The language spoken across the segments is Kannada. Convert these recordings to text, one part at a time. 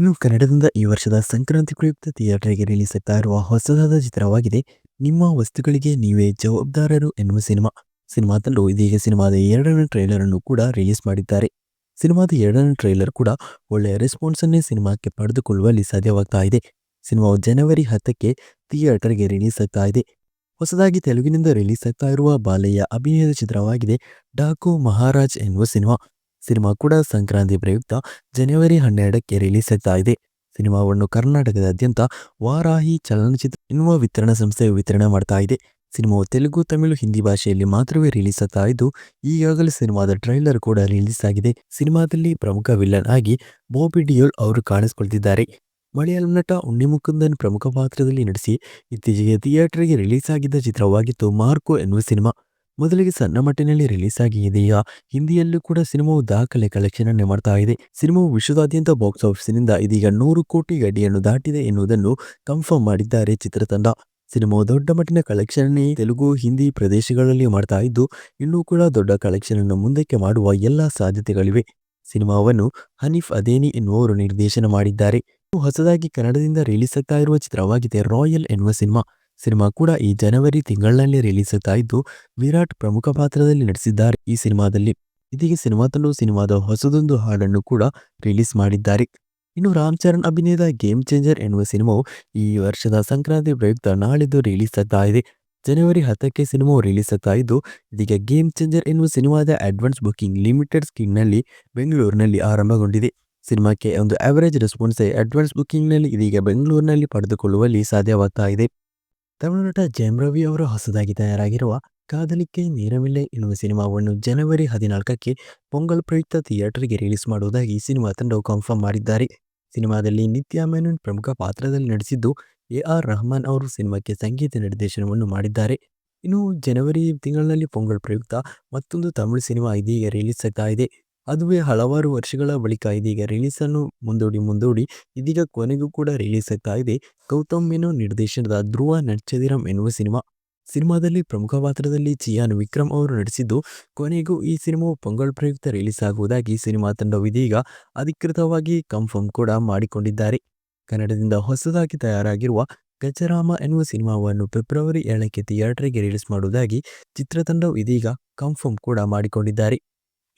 ಇನ್ನು ಕನ್ನಡದಿಂದ ಈ ವರ್ಷದ ಸಂಕ್ರಾಂತಿ ಪ್ರಯುಕ್ತ ಥಿಯೇಟರ್ಗೆ ರಿಲೀಸ್ ಆಗ್ತಾ ಇರುವ ಹೊಸದಾದ ಚಿತ್ರವಾಗಿದೆ, ನಿಮ್ಮ ವಸ್ತುಗಳಿಗೆ ನೀವೇ ಜವಾಬ್ದಾರರು ಎನ್ನುವ ಸಿನಿಮಾ. ಸಿನಿಮಾ ತಂಡವು ಇದೀಗ ಸಿನಿಮಾದ ಎರಡನೇ ಟ್ರೈಲರ್ ಅನ್ನು ಕೂಡ ರಿಲೀಸ್ ಮಾಡಿದ್ದಾರೆ. ಸಿನಿಮಾದ ಎರಡನೇ ಟ್ರೈಲರ್ ಕೂಡ ಒಳ್ಳೆಯ ರೆಸ್ಪಾನ್ಸ್ ಅನ್ನೇ ಸಿನಿಮಾಕ್ಕೆ ಪಡೆದುಕೊಳ್ಳುವಲ್ಲಿ ಸಾಧ್ಯವಾಗ್ತಾ ಇದೆ. ಸಿನಿಮಾವು ಜನವರಿ ಹತ್ತಕ್ಕೆ ಥಿಯೇಟರ್ಗೆ ರಿಲೀಸ್ ಆಗ್ತಾ ಇದೆ. ಹೊಸದಾಗಿ ತೆಲುಗಿನಿಂದ ರಿಲೀಸ್ ಆಗ್ತಾ ಇರುವ ಬಾಲಯ್ಯ ಅಭಿನಯದ ಚಿತ್ರವಾಗಿದೆ, ಡಾಕು ಮಹಾರಾಜ್ ಎನ್ನುವ ಸಿನಿಮಾ. ಸಿನಿಮಾ ಕೂಡ ಸಂಕ್ರಾಂತಿ ಪ್ರಯುಕ್ತ ಜನವರಿ ಹನ್ನೆರಡಕ್ಕೆ ರಿಲೀಸ್ ಆಗ್ತಾ ಇದೆ. ಸಿನಿಮಾವನ್ನು ಕರ್ನಾಟಕದಾದ್ಯಂತ ವಾರಾಹಿ ಚಲನಚಿತ್ರ ಎನ್ನುವ ವಿತರಣಾ ಸಂಸ್ಥೆ ವಿತರಣೆ ಮಾಡ್ತಾ ಇದೆ. ಸಿನಿಮಾವು ತೆಲುಗು, ತಮಿಳು, ಹಿಂದಿ ಭಾಷೆಯಲ್ಲಿ ಮಾತ್ರವೇ ರಿಲೀಸ್ ಆಗ್ತಾ ಇದ್ದು, ಈಗಾಗಲೇ ಸಿನಿಮಾದ ಟ್ರೈಲರ್ ಕೂಡ ರಿಲೀಸ್ ಆಗಿದೆ ಸಿನಿಮಾದಲ್ಲಿ ಪ್ರಮುಖ ವಿಲನ್ ಆಗಿ ಬಾಬಿ ಡಿಯೋಲ್ ಅವರು ಕಾಣಿಸಿಕೊಳ್ತಿದ್ದಾರೆ. ಮಲಯಾಳಂ ನಟ ಉಣ್ಣಿಮುಕುಂದನ್ ಪ್ರಮುಖ ಪಾತ್ರದಲ್ಲಿ ನಟಿಸಿ, ಇತ್ತೀಚೆಗೆ ಥಿಯೇಟರ್ಗೆ ರಿಲೀಸ್ ಆಗಿದ್ದ ಚಿತ್ರವಾಗಿತ್ತು ಮಾರ್ಕೋ ಎನ್ನುವ ಸಿನಿಮಾ. ಮೊದಲಿಗೆ ಸಣ್ಣ ಮಟ್ಟಿನಲ್ಲಿ ರಿಲೀಸ್ ಆಗಿ ಇದೆಯಾ ಹಿಂದಿಯಲ್ಲೂ ಕೂಡ ಸಿನಿಮಾವು ದಾಖಲೆ ಕಲೆಕ್ಷನ್ ಅನ್ನು ಮಾಡ್ತಾ ಇದೆ. ಸಿನಿಮಾವು ವಿಶ್ವದಾದ್ಯಂತ ಬಾಕ್ಸ್ ಆಫೀಸಿನಿಂದ ಇದೀಗ ನೂರು ಕೋಟಿ ಗಡಿಯನ್ನು ದಾಟಿದೆ ಎನ್ನುವುದನ್ನು ಕನ್ಫರ್ಮ್ ಮಾಡಿದ್ದಾರೆ ಚಿತ್ರತಂಡ. ಸಿನಿಮಾವು ದೊಡ್ಡ ಮಟ್ಟಿನ ಕಲೆಕ್ಷನ್ ತೆಲುಗು, ಹಿಂದಿ ಪ್ರದೇಶಗಳಲ್ಲಿ ಮಾಡ್ತಾ ಇದ್ದು, ಇನ್ನೂ ಕೂಡ ದೊಡ್ಡ ಕಲೆಕ್ಷನ್ ಅನ್ನು ಮುಂದಕ್ಕೆ ಮಾಡುವ ಎಲ್ಲ ಸಾಧ್ಯತೆಗಳಿವೆ. ಸಿನಿಮಾವನ್ನು ಹನೀಫ್ ಅದೇನಿ ಎನ್ನುವರು ನಿರ್ದೇಶನ ಮಾಡಿದ್ದಾರೆ. ಹೊಸದಾಗಿ ಕನ್ನಡದಿಂದ ರಿಲೀಸ್ ಆಗ್ತಾ ಇರುವ ಚಿತ್ರವಾಗಿದೆ, ರಾಯಲ್ ಎನ್ನುವ ಸಿನಿಮಾ. ಸಿನಿಮಾ ಕೂಡ ಈ ಜನವರಿ ತಿಂಗಳಿನಲ್ಲಿ ರಿಲೀಸ್ ಆಗ್ತಾ ಇದ್ದು, ವಿರಾಟ್ ಪ್ರಮುಖ ಪಾತ್ರದಲ್ಲಿ ನಟಿಸಿದ್ದಾರೆ. ಈ ಸಿನಿಮಾದಲ್ಲಿ ಇದೀಗ ಸಿನಿಮಾದಲ್ಲೂ ಸಿನಿಮಾದ ಹೊಸದೊಂದು ಹಾಡನ್ನು ಕೂಡ ರಿಲೀಸ್ ಮಾಡಿದ್ದಾರೆ. ಇನ್ನು ರಾಮ್ ಚರಣ್ ಅಭಿನಯದ ಗೇಮ್ ಚೇಂಜರ್ ಎನ್ನುವ ಸಿನಿಮಾವು ಈ ವರ್ಷದ ಸಂಕ್ರಾಂತಿ ಪ್ರಯುಕ್ತ ನಾಳಿದ್ದು ರಿಲೀಸ್ ಆಗ್ತಾ ಇದೆ. ಜನವರಿ ಹತ್ತಕ್ಕೆ ಸಿನಿಮಾವು ರಿಲೀಸ್ ಆಗ್ತಾ ಇದ್ದು, ಇದೀಗ ಗೇಮ್ ಚೇಂಜರ್ ಎನ್ನುವ ಸಿನಿಮಾದ ಅಡ್ವಾನ್ಸ್ ಬುಕಿಂಗ್ ಲಿಮಿಟೆಡ್ ಸ್ಕೀಮ್ನಲ್ಲಿ ಬೆಂಗಳೂರಿನಲ್ಲಿ ಆರಂಭಗೊಂಡಿದೆ. ಸಿನಿಮಾಕ್ಕೆ ಒಂದು ಆವರೇಜ್ ರೆಸ್ಪಾನ್ಸ್ ಅಡ್ವಾನ್ಸ್ ಬುಕಿಂಗ್ನಲ್ಲಿ ಇದೀಗ ಬೆಂಗಳೂರಿನಲ್ಲಿ ಪಡೆದುಕೊಳ್ಳುವಲ್ಲಿ ಸಾಧ್ಯವಾಗ್ತಾ ಇದೆ. ತಮಿಳು ನಟ ಜಯಂ ರವಿ ಅವರು ಹೊಸದಾಗಿ ತಯಾರಾಗಿರುವ ಕಾದಲಿಕೆ ನೇರವಿಲ್ಲೆ ಎನ್ನುವ ಸಿನಿಮಾವನ್ನು ಜನವರಿ ಹದಿನಾಲ್ಕಕ್ಕೆ ಪೊಂಗಲ್ ಪ್ರಯುಕ್ತ ಥಿಯೇಟರ್ಗೆ ರಿಲೀಸ್ ಮಾಡುವುದಾಗಿ ಸಿನಿಮಾ ತಂಡವು ಕನ್ಫರ್ಮ್ ಮಾಡಿದ್ದಾರೆ. ಸಿನಿಮಾದಲ್ಲಿ ನಿತ್ಯಾ ಮೆನನ್ ಪ್ರಮುಖ ಪಾತ್ರದಲ್ಲಿ ನಟಿಸಿದ್ದು ಎ ಆರ್ ರಹಮಾನ್ ಅವರು ಸಿನಿಮಾಕ್ಕೆ ಸಂಗೀತ ನಿರ್ದೇಶನವನ್ನು ಮಾಡಿದ್ದಾರೆ. ಇನ್ನು ಜನವರಿ ತಿಂಗಳಿನಲ್ಲಿ ಪೊಂಗಲ್ ಪ್ರಯುಕ್ತ ಮತ್ತೊಂದು ತಮಿಳು ಸಿನಿಮಾ ಇದೀಗ ರಿಲೀಸ್ ಆಗ್ತಾ ಇದೆ. ಅದುವೇ ಹಲವಾರು ವರ್ಷಗಳ ಬಳಿಕ ಇದೀಗ ರಿಲೀಸ್ ಅನ್ನು ಮುಂದೂಡಿ ಮುಂದೂಡಿ, ಇದೀಗ ಕೊನೆಗೂ ಕೂಡ ರಿಲೀಸ್ ಆಗ್ತಾ ಇದೆ. ಗೌತಮ್ ಮೆನೋ ನಿರ್ದೇಶನದ ಧ್ರುವ ನಚ್ಚದಿರಂ ಎನ್ನುವ ಸಿನಿಮಾ. ಸಿನಿಮಾದಲ್ಲಿ ಪ್ರಮುಖ ಪಾತ್ರದಲ್ಲಿ ಚಿಯಾನ್ ವಿಕ್ರಮ್ ಅವರು ನಟಿಸಿದ್ದು, ಕೊನೆಗೂ ಈ ಸಿನಿಮಾವು ಪೊಂಗಲ್ ಪ್ರಯುಕ್ತ ರಿಲೀಸ್ ಆಗುವುದಾಗಿ ಸಿನಿಮಾ ತಂಡವು ಇದೀಗ ಅಧಿಕೃತವಾಗಿ ಕನ್ಫರ್ಮ್ ಕೂಡ ಮಾಡಿಕೊಂಡಿದ್ದಾರೆ. ಕನ್ನಡದಿಂದ ಹೊಸದಾಗಿ ತಯಾರಾಗಿರುವ ಗಜರಾಮ ಎನ್ನುವ ಸಿನಿಮಾವನ್ನು ಫೆಬ್ರವರಿ ಏಳಕ್ಕೆ ಥಿಯೇಟರ್ಗೆ ರಿಲೀಸ್ ಮಾಡುವುದಾಗಿ ಚಿತ್ರತಂಡವು ಇದೀಗ ಕನ್ಫರ್ಮ್ ಕೂಡ ಮಾಡಿಕೊಂಡಿದ್ದಾರೆ.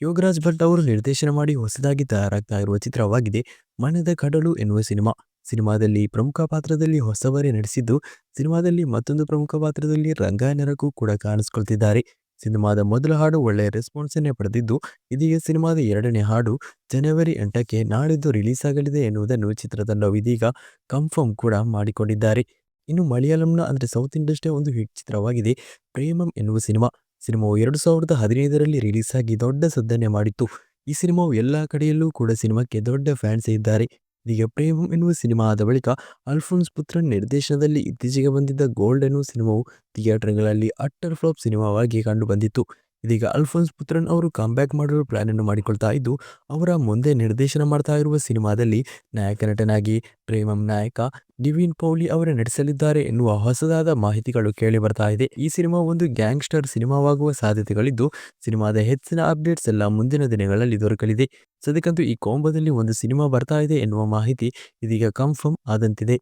ಯೋಗರಾಜ್ ಭಟ್ ಅವರು ನಿರ್ದೇಶನ ಮಾಡಿ ಹೊಸದಾಗಿ ತಯಾರಾಗ್ತಾ ಇರುವ ಚಿತ್ರವಾಗಿದೆ ಮನದ ಕಡಲು ಎನ್ನುವ ಸಿನಿಮಾ. ಸಿನಿಮಾದಲ್ಲಿ ಪ್ರಮುಖ ಪಾತ್ರದಲ್ಲಿ ಹೊಸವರೇ ನಟಿಸಿದ್ದು, ಸಿನಿಮಾದಲ್ಲಿ ಮತ್ತೊಂದು ಪ್ರಮುಖ ಪಾತ್ರದಲ್ಲಿ ರಂಗಾಯನರಕ್ಕೂ ಕೂಡ ಕಾಣಿಸ್ಕೊಳ್ತಿದ್ದಾರೆ. ಸಿನಿಮಾದ ಮೊದಲ ಹಾಡು ಒಳ್ಳೆಯ ರೆಸ್ಪಾನ್ಸ್ ಅನ್ನೇ ಪಡೆದಿದ್ದು, ಇದೀಗ ಸಿನಿಮಾದ ಎರಡನೇ ಹಾಡು ಜನವರಿ ಎಂಟಕ್ಕೆ ನಾಳಿದ್ದು ರಿಲೀಸ್ ಆಗಲಿದೆ ಎನ್ನುವುದನ್ನು ಚಿತ್ರತಂಡ ಇದೀಗ ಕನ್ಫರ್ಮ್ ಕೂಡ ಮಾಡಿಕೊಂಡಿದ್ದಾರೆ. ಇನ್ನು ಮಲಯಾಳಂನ ಅಂದರೆ ಸೌತ್ ಇಂಡಸ್ಟ್ರಿಯ ಒಂದು ಹಿಟ್ ಚಿತ್ರವಾಗಿದೆ, ಪ್ರೇಮಂ ಎನ್ನುವ ಸಿನಿಮಾ. ಸಿನಿಮಾವು ಎರಡು ಸಾವಿರದ ಹದಿನೈದರಲ್ಲಿ ರಿಲೀಸ್ ಆಗಿ ದೊಡ್ಡ ಸದ್ದನ್ನೇ ಮಾಡಿತ್ತು. ಈ ಸಿನಿಮಾವು ಎಲ್ಲ ಕಡೆಯಲ್ಲೂ ಕೂಡ ಸಿನಿಮಾಕ್ಕೆ ದೊಡ್ಡ ಫ್ಯಾನ್ಸ್ ಇದ್ದಾರೆ. ಇದೀಗ ಪ್ರೇಮ್ ಎನ್ನುವ ಸಿನಿಮಾ ಆದ ಬಳಿಕ ಅಲ್ಫೋನ್ಸ್ ಪುತ್ರನ್ ನಿರ್ದೇಶನದಲ್ಲಿ ಇತ್ತೀಚೆಗೆ ಬಂದಿದ್ದ ಗೋಲ್ಡ್ ಎನ್ನುವ ಸಿನಿಮಾವು ಥಿಯೇಟರ್ಗಳಲ್ಲಿ ಅಟ್ಟರ್ ಫ್ಲಾಪ್ ಸಿನಿಮಾವಾಗಿ ಕಂಡು ಬಂದಿತ್ತು. ಇದೀಗ ಅಲ್ಫೋನ್ಸ್ ಪುತ್ರನ್ ಅವರು ಕಮ್ಬ್ಯಾಕ್ ಮಾಡಲು ಪ್ಲಾನ್ ಅನ್ನು ಮಾಡಿಕೊಳ್ತಾ ಇದ್ದು, ಅವರ ಮುಂದೆ ನಿರ್ದೇಶನ ಮಾಡ್ತಾ ಇರುವ ಸಿನಿಮಾದಲ್ಲಿ ನಾಯಕ ನಟನಾಗಿ ಪ್ರೇಮಂ ನಾಯಕ ಡಿವಿನ್ ಪೌಲಿ ಅವರೇ ನಟಿಸಲಿದ್ದಾರೆ ಎನ್ನುವ ಹೊಸದಾದ ಮಾಹಿತಿಗಳು ಕೇಳಿ ಬರ್ತಾ ಇದೆ. ಈ ಸಿನಿಮಾ ಒಂದು ಗ್ಯಾಂಗ್ಸ್ಟರ್ ಸಿನಿಮಾವಾಗುವ ಸಾಧ್ಯತೆಗಳಿದ್ದು, ಸಿನಿಮಾದ ಹೆಚ್ಚಿನ ಅಪ್ಡೇಟ್ಸ್ ಎಲ್ಲ ಮುಂದಿನ ದಿನಗಳಲ್ಲಿ ದೊರಕಲಿದೆ. ಸದ್ಯಕ್ಕಂತೂ ಈ ಕೋಂಬದಲ್ಲಿ ಒಂದು ಸಿನಿಮಾ ಬರ್ತಾ ಇದೆ ಎನ್ನುವ ಮಾಹಿತಿ ಇದೀಗ ಕನ್ಫರ್ಮ್ ಆದಂತಿದೆ.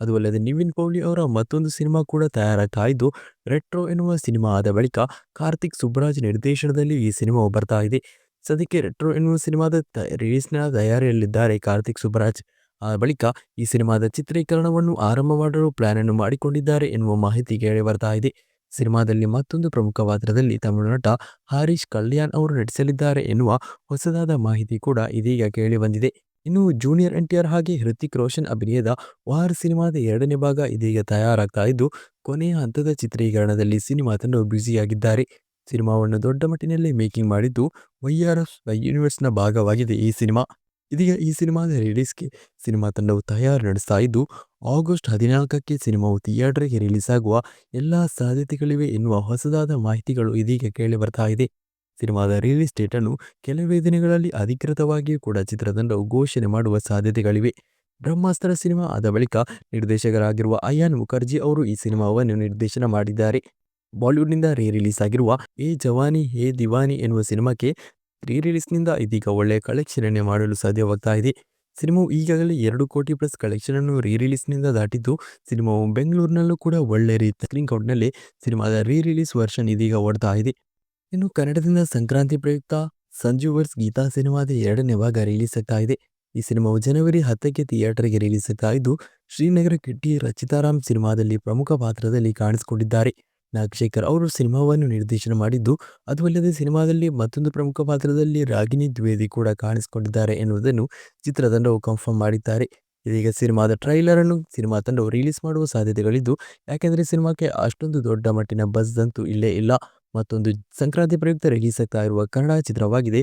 ಅದು ಅಲ್ಲದೆ ನಿವಿನ್ ಪೌಲಿ ಅವರ ಮತ್ತೊಂದು ಸಿನಿಮಾ ಕೂಡ ತಯಾರಾಗ್ತಾಯಿದ್ದು, ರೆಟ್ರೋ ಎನ್ನುವ ಸಿನಿಮಾ ಆದ ಬಳಿಕ ಕಾರ್ತಿಕ್ ಸುಬ್ರಾಜ್ ನಿರ್ದೇಶನದಲ್ಲಿ ಈ ಸಿನಿಮಾ ಬರ್ತಾ ಇದೆ. ಸದ್ಯಕ್ಕೆ ರೆಟ್ರೋ ಎನ್ನುವ ಸಿನಿಮಾದ ರಿಲೀಸ್ನ ತಯಾರಿಯಲ್ಲಿದ್ದಾರೆ ಕಾರ್ತಿಕ್ ಸುಬ್ರಾಜ್. ಆ ಬಳಿಕ ಈ ಸಿನಿಮಾದ ಚಿತ್ರೀಕರಣವನ್ನು ಆರಂಭ ಮಾಡಲು ಪ್ಲಾನ್ ಅನ್ನು ಮಾಡಿಕೊಂಡಿದ್ದಾರೆ ಎನ್ನುವ ಮಾಹಿತಿ ಕೇಳಿ ಬರ್ತಾ ಇದೆ. ಸಿನಿಮಾದಲ್ಲಿ ಮತ್ತೊಂದು ಪ್ರಮುಖ ಪಾತ್ರದಲ್ಲಿ ತಮಿಳು ನಟ ಹರೀಶ್ ಕಲ್ಯಾಣ್ ಅವರು ನಟಿಸಲಿದ್ದಾರೆ ಎನ್ನುವ ಹೊಸದಾದ ಮಾಹಿತಿ ಕೂಡ ಇದೀಗ ಕೇಳಿ ಬಂದಿದೆ. ಇನ್ನು ಜೂನಿಯರ್ ಎನ್ ಟಿ ಆರ್ ಹಾಗೆ ಹೃತಿಕ್ ರೋಷನ್ ಅಭಿನಯದ ವಾರ್ ಸಿನಿಮಾದ ಎರಡನೇ ಭಾಗ ಇದೀಗ ತಯಾರಾಗ್ತಾ ಇದ್ದು, ಕೊನೆಯ ಹಂತದ ಚಿತ್ರೀಕರಣದಲ್ಲಿ ಸಿನಿಮಾ ತಂಡವು ಬ್ಯುಸಿಯಾಗಿದ್ದಾರೆ. ಸಿನಿಮಾವನ್ನು ದೊಡ್ಡ ಮಟ್ಟಿನಲ್ಲಿ ಮೇಕಿಂಗ್ ಮಾಡಿದ್ದು ವೈ ಆರ್ ಎಫ್ ಯೂನಿವರ್ಸ್ನ ಭಾಗವಾಗಿದೆ ಈ ಸಿನಿಮಾ. ಇದೀಗ ಈ ಸಿನಿಮಾದ ರಿಲೀಸ್ಗೆ ಸಿನಿಮಾ ತಂಡವು ತಯಾರು ನಡೆಸ್ತಾ ಇದ್ದು, ಆಗಸ್ಟ್ ಹದಿನಾಲ್ಕಕ್ಕೆ ಸಿನಿಮಾವು ಥಿಯೇಟರ್ಗೆ ರಿಲೀಸ್ ಆಗುವ ಎಲ್ಲ ಸಾಧ್ಯತೆಗಳಿವೆ ಎನ್ನುವ ಹೊಸದಾದ ಮಾಹಿತಿಗಳು ಇದೀಗ ಕೇಳಿ ಬರ್ತಾ ಇದೆ. ಸಿನಿಮಾದ ರಿಲೀಸ್ ಡೇಟ್ ಅನ್ನು ಕೆಲವೇ ದಿನಗಳಲ್ಲಿ ಅಧಿಕೃತವಾಗಿಯೂ ಕೂಡ ಚಿತ್ರತಂಡವು ಘೋಷಣೆ ಮಾಡುವ ಸಾಧ್ಯತೆಗಳಿವೆ. ಬ್ರಹ್ಮಾಸ್ತ್ರ ಸಿನಿಮಾ ಆದ ಬಳಿಕ ನಿರ್ದೇಶಕರಾಗಿರುವ ಅಯಾನ್ ಮುಖರ್ಜಿ ಅವರು ಈ ಸಿನಿಮಾವನ್ನು ನಿರ್ದೇಶನ ಮಾಡಿದ್ದಾರೆ. ಬಾಲಿವುಡ್ನಿಂದ ರೀ ರಿಲೀಸ್ ಆಗಿರುವ ಏ ಜವಾನಿ ಹೇ ದಿವಾನಿ ಎನ್ನುವ ಸಿನಿಮಾಕ್ಕೆ ರೀ ರಿಲೀಸ್ನಿಂದ ಇದೀಗ ಒಳ್ಳೆಯ ಕಲೆಕ್ಷನ್ ಮಾಡಲು ಸಾಧ್ಯವಾಗ್ತಾ ಇದೆ. ಸಿನಿಮಾವು ಈಗಾಗಲೇ ಎರಡು ಕೋಟಿ ಪ್ಲಸ್ ಕಲೆಕ್ಷನ್ ಅನ್ನು ರೀ ರಿಲೀಸ್ನಿಂದ ದಾಟಿದ್ದು, ಸಿನಿಮಾವು ಬೆಂಗಳೂರಿನಲ್ಲೂ ಕೂಡ ಒಳ್ಳೆ ರೀತಿ ಸ್ಕ್ರೀನ್ ಕೌಂಟ್ನಲ್ಲಿ ಸಿನಿಮಾದ ರೀ ರಿಲೀಸ್ ವರ್ಷನ್ ಇದೀಗ ಓಡ್ತಾ ಇದೆ. ಇನ್ನು ಕನ್ನಡದಿಂದ ಸಂಕ್ರಾಂತಿ ಪ್ರಯುಕ್ತ ಸಂಜು ವರ್ಸ್ ಗೀತಾ ಸಿನಿಮಾದ ಎರಡನೇ ಭಾಗ ರಿಲೀಸ್ ಆಗ್ತಾ ಇದೆ. ಈ ಸಿನಿಮಾವು ಜನವರಿ ಹತ್ತಕ್ಕೆ ಥಿಯೇಟರ್ಗೆ ರಿಲೀಸ್ ಆಗ್ತಾ ಇದ್ದು, ಶ್ರೀನಗರ ಕಿಟ್ಟಿ ರಚಿತಾರಾಮ್ ಸಿನಿಮಾದಲ್ಲಿ ಪ್ರಮುಖ ಪಾತ್ರದಲ್ಲಿ ಕಾಣಿಸಿಕೊಂಡಿದ್ದಾರೆ. ನಾಗಶೇಖರ್ ಅವರು ಸಿನಿಮಾವನ್ನು ನಿರ್ದೇಶನ ಮಾಡಿದ್ದು, ಅದು ಅಲ್ಲದೆ ಸಿನಿಮಾದಲ್ಲಿ ಮತ್ತೊಂದು ಪ್ರಮುಖ ಪಾತ್ರದಲ್ಲಿ ರಾಗಿಣಿ ದ್ವೇದಿ ಕೂಡ ಕಾಣಿಸಿಕೊಂಡಿದ್ದಾರೆ ಎನ್ನುವುದನ್ನು ಚಿತ್ರತಂಡವು ಕನ್ಫರ್ಮ್ ಮಾಡಿದ್ದಾರೆ. ಇದೀಗ ಸಿನಿಮಾದ ಟ್ರೈಲರ್ ಅನ್ನು ಸಿನಿಮಾ ತಂಡವು ರಿಲೀಸ್ ಮಾಡುವ ಸಾಧ್ಯತೆಗಳಿದ್ದು, ಯಾಕೆಂದರೆ ಸಿನಿಮಾಕ್ಕೆ ಅಷ್ಟೊಂದು ದೊಡ್ಡ ಮಟ್ಟಿನ ಬಸ್ ಅಂತೂ ಇಲ್ಲೇ ಇಲ್ಲ. ಮತ್ತೊಂದು ಸಂಕ್ರಾಂತಿ ಪ್ರಯುಕ್ತ ರಿಲೀಸ್ ಆಗ್ತಾ ಇರುವ ಕನ್ನಡ ಚಿತ್ರವಾಗಿದೆ.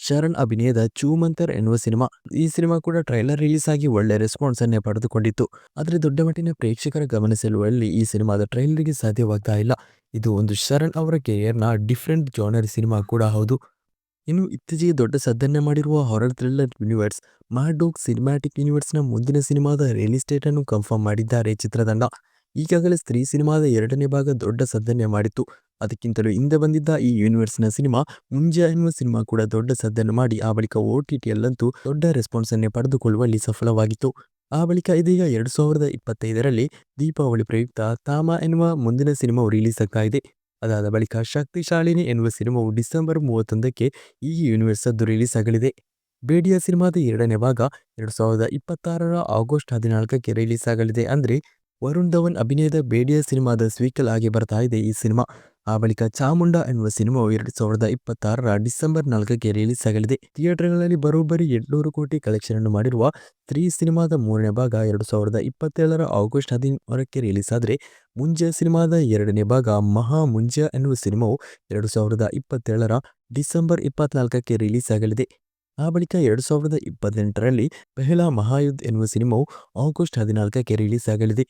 ಶರಣ್ ಅಭಿನಯದ ಚೂಮಂತರ್ ಎನ್ನುವ ಸಿನಿಮಾ. ಈ ಸಿನಿಮಾ ಕೂಡ ಟ್ರೈಲರ್ ರಿಲೀಸ್ ಆಗಿ ಒಳ್ಳೆ ರೆಸ್ಪಾನ್ಸ್ ಅನ್ನೇ ಪಡೆದುಕೊಂಡಿತ್ತು. ಆದರೆ ದೊಡ್ಡ ಮಟ್ಟಿನ ಪ್ರೇಕ್ಷಕರ ಗಮನ ಸೆಳೆಯುವಲ್ಲಿ ಈ ಸಿನಿಮಾದ ಟ್ರೈಲರ್ಗೆ ಸಾಧ್ಯವಾಗ್ತಾ ಇಲ್ಲ. ಇದು ಒಂದು ಶರಣ್ ಅವರ ಕೆರಿಯರ್ನ ಡಿಫ್ರೆಂಟ್ ಜಾನರ್ ಸಿನಿಮಾ ಕೂಡ ಹೌದು. ಇನ್ನು ಇತ್ತೀಚೆಗೆ ದೊಡ್ಡ ಸದ್ದನ್ನೇ ಮಾಡಿರುವ ಹಾರರ್ ಥ್ರಿಲ್ಲರ್ ಯೂನಿವರ್ಸ್ ಮಾರ್ಡೋಕ್ ಸಿನಿಮ್ಯಾಟಿಕ್ ಯೂನಿವರ್ಸ್ನ ಮುಂದಿನ ಸಿನಿಮಾದ ರಿಲೀಸ್ ಡೇಟ್ ಅನ್ನು ಕನ್ಫರ್ಮ್ ಮಾಡಿದ್ದಾರೆ ಚಿತ್ರತಂಡ. ಈಗಾಗಲೇ ಸ್ತ್ರೀ ಸಿನಿಮಾದ ಎರಡನೇ ಭಾಗ ದೊಡ್ಡ ಸದ್ದನ್ನೇ ಮಾಡಿತ್ತು. ಅದಕ್ಕಿಂತಲೂ ಹಿಂದೆ ಬಂದಿದ್ದ ಈ ಯೂನಿವರ್ಸ್ನ ಸಿನಿಮಾ ಮುಂಜಾ ಎನ್ನುವ ಸಿನಿಮಾ ಕೂಡ ದೊಡ್ಡ ಸದ್ದನ್ನು ಮಾಡಿ, ಆ ಬಳಿಕ ಓ ಟಿ ಟಿಯಲ್ಲಂತೂ ದೊಡ್ಡ ರೆಸ್ಪಾನ್ಸ್ ಅನ್ನೇ ಪಡೆದುಕೊಳ್ಳುವಲ್ಲಿ ಸಫಲವಾಗಿತ್ತು. ಆ ಬಳಿಕ ಇದೀಗ ಎರಡು ಸಾವಿರದ ಇಪ್ಪತ್ತೈದರಲ್ಲಿ ದೀಪಾವಳಿ ಪ್ರಯುಕ್ತ ತಾಮ ಎನ್ನುವ ಮುಂದಿನ ಸಿನಿಮಾವು ರಿಲೀಸ್ ಆಗ್ತಾ ಅದಾದ ಬಳಿಕ ಶಕ್ತಿಶಾಲಿನಿ ಎನ್ನುವ ಸಿನಿಮಾವು ಡಿಸೆಂಬರ್ ಮೂವತ್ತೊಂದಕ್ಕೆ ಈ ಯೂನಿವರ್ಸ್ ಅದ್ದು ರಿಲೀಸ್ ಆಗಲಿದೆ. ಬೇಡಿಯ ಸಿನಿಮಾದ ಎರಡನೇ ಭಾಗ ಎರಡು ಸಾವಿರದ ಇಪ್ಪತ್ತಾರರ ಆಗಸ್ಟ್ ಹದಿನಾಲ್ಕಕ್ಕೆ ರಿಲೀಸ್ ಆಗಲಿದೆ. ಅಂದರೆ ವರುಣ್ ಧವನ್ ಅಭಿನಯದ ಬೇಡಿಯ ಸಿನಿಮಾದ ಸ್ವೀಕಲ್ ಆಗಿ ಬರ್ತಾ ಇದೆ ಈ ಸಿನಿಮಾ. ಆ ಬಳಿಕ ಚಾಮುಂಡ ಎನ್ನುವ ಸಿನಿಮಾ ಎರಡು ಸಾವಿರದ ಇಪ್ಪತ್ತಾರರ ಡಿಸೆಂಬರ್ ನಾಲ್ಕಕ್ಕೆ ರಿಲೀಸ್ ಆಗಲಿದೆ. ಥಿಯೇಟರ್ಗಳಲ್ಲಿ ಬರೋಬ್ಬರಿ ಎಂಟುನೂರು ಕೋಟಿ ಕಲೆಕ್ಷನ್ ಅನ್ನು ಮಾಡಿರುವ ತ್ರೀ ಸಿನಿಮಾದ ಮೂರನೇ ಭಾಗ ಎರಡು ಸಾವಿರದ ಇಪ್ಪತ್ತೇಳರ ಆಗಸ್ಟ್ ಹದಿಮೂರಕ್ಕೆ ರಿಲೀಸ್ ಆದರೆ, ಮುಂಜಾ ಸಿನಿಮಾದ ಎರಡನೇ ಭಾಗ ಮಹಾ ಮುಂಜಾ ಎನ್ನುವ ಸಿನಿಮಾವು ಎರಡು ಸಾವಿರದ ಇಪ್ಪತ್ತೇಳರ ಡಿಸೆಂಬರ್ ಇಪ್ಪತ್ನಾಲ್ಕಕ್ಕೆ ರಿಲೀಸ್ ಆಗಲಿದೆ. ಆ ಬಳಿಕ ಎರಡು ಸಾವಿರದ ಇಪ್ಪತ್ತೆಂಟರಲ್ಲಿ ಪೆಹಲಾ ಮಹಾಯುದ್ಧ ಎನ್ನುವ ಸಿನಿಮಾವು ಆಗಸ್ಟ್ ಹದಿನಾಲ್ಕಕ್ಕೆ ರಿಲೀಸ್ ಆಗಲಿದೆ.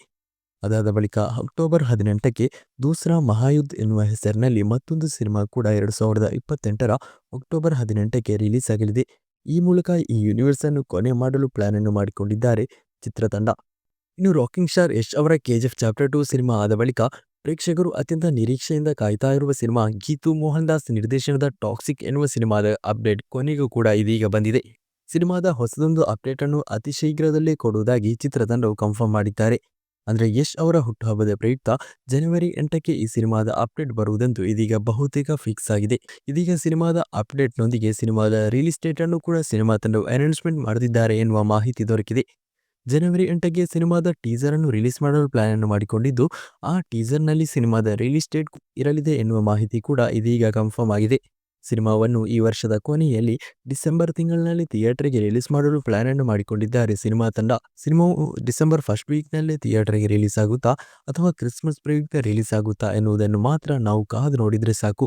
ಅದಾದ ಬಳಿಕ ಅಕ್ಟೋಬರ್ ಹದಿನೆಂಟಕ್ಕೆ ದೂಸರಾ ಮಹಾಯುದ್ಧ ಎನ್ನುವ ಹೆಸರಿನಲ್ಲಿ ಮತ್ತೊಂದು ಸಿನಿಮಾ ಕೂಡ ಎರಡು ಸಾವಿರದ ಇಪ್ಪತ್ತೆಂಟರ ಅಕ್ಟೋಬರ್ ಹದಿನೆಂಟಕ್ಕೆ ರಿಲೀಸ್ ಆಗಲಿದೆ. ಈ ಮೂಲಕ ಈ ಯೂನಿವರ್ಸ್ ಅನ್ನು ಕೊನೆ ಮಾಡಲು ಪ್ಲಾನ್ ಅನ್ನು ಮಾಡಿಕೊಂಡಿದ್ದಾರೆ ಚಿತ್ರತಂಡ ಇನ್ನು ರಾಕಿಂಗ್ ಸ್ಟಾರ್ ಯಶ್ ಅವರ ಕೆಜಿಎಫ್ ಚಾಪ್ಟರ್ ಟು ಸಿನಿಮಾ ಆದ ಬಳಿಕ ಪ್ರೇಕ್ಷಕರು ಅತ್ಯಂತ ನಿರೀಕ್ಷೆಯಿಂದ ಕಾಯ್ತಾ ಇರುವ ಸಿನಿಮಾ ಗೀತು ಮೋಹನ್ ದಾಸ್ ನಿರ್ದೇಶನದ ಟಾಕ್ಸಿಕ್ ಎನ್ನುವ ಸಿನಿಮಾದ ಅಪ್ಡೇಟ್ ಕೊನೆಗೂ ಕೂಡ ಇದೀಗ ಬಂದಿದೆ. ಸಿನಿಮಾದ ಹೊಸದೊಂದು ಅಪ್ಡೇಟ್ ಅನ್ನು ಅತಿ ಶೀಘ್ರದಲ್ಲೇ ಕೊಡುವುದಾಗಿ ಚಿತ್ರತಂಡವು ಕನ್ಫರ್ಮ್ ಮಾಡಿದ್ದಾರೆ. ಅಂದರೆ ಯಶ್ ಅವರ ಹುಟ್ಟುಹಬ್ಬದ ಪ್ರಯುಕ್ತ ಜನವರಿ ಎಂಟಕ್ಕೆ ಈ ಸಿನಿಮಾದ ಅಪ್ಡೇಟ್ ಬರುವುದಂತೂ ಇದೀಗ ಬಹುತೇಕ ಫಿಕ್ಸ್ ಆಗಿದೆ. ಇದೀಗ ಸಿನಿಮಾದ ಅಪ್ಡೇಟ್ನೊಂದಿಗೆ ಸಿನಿಮಾದ ರಿಲೀಸ್ ಡೇಟ್ ಅನ್ನು ಕೂಡ ಸಿನಿಮಾ ತಂಡವು ಅನೌನ್ಸ್ಮೆಂಟ್ ಮಾಡಿದ್ದಾರೆ ಎನ್ನುವ ಮಾಹಿತಿ ದೊರಕಿದೆ. ಜನವರಿ ಎಂಟಕ್ಕೆ ಸಿನಿಮಾದ ಟೀಸರ್ ಅನ್ನು ರಿಲೀಸ್ ಮಾಡಲು ಪ್ಲಾನ್ ಅನ್ನು ಮಾಡಿಕೊಂಡಿದ್ದು, ಆ ಟೀಸರ್ನಲ್ಲಿ ಸಿನಿಮಾದ ರಿಲೀಸ್ ಡೇಟ್ ಇರಲಿದೆ ಎನ್ನುವ ಮಾಹಿತಿ ಕೂಡ ಇದೀಗ ಕನ್ಫರ್ಮ್ ಆಗಿದೆ. ಸಿನಿಮಾವನ್ನು ಈ ವರ್ಷದ ಕೊನೆಯಲ್ಲಿ ಡಿಸೆಂಬರ್ ತಿಂಗಳಿನಲ್ಲಿ ಥಿಯೇಟರ್ಗೆ ರಿಲೀಸ್ ಮಾಡಲು ಪ್ಲಾನ್ ಅನ್ನು ಮಾಡಿಕೊಂಡಿದ್ದಾರೆ. ಸಿನಿಮಾ ತಂಡ ಸಿನಿಮಾವು ಡಿಸೆಂಬರ್ ಫಸ್ಟ್ ವೀಕ್ನಲ್ಲೇ ಥಿಯೇಟರ್ಗೆ ರಿಲೀಸ್ ಆಗುತ್ತಾ ಅಥವಾ ಕ್ರಿಸ್ಮಸ್ ಪ್ರಯುಕ್ತ ರಿಲೀಸ್ ಆಗುತ್ತಾ ಎನ್ನುವುದನ್ನು ಮಾತ್ರ ನಾವು ಕಾದು ನೋಡಿದರೆ ಸಾಕು.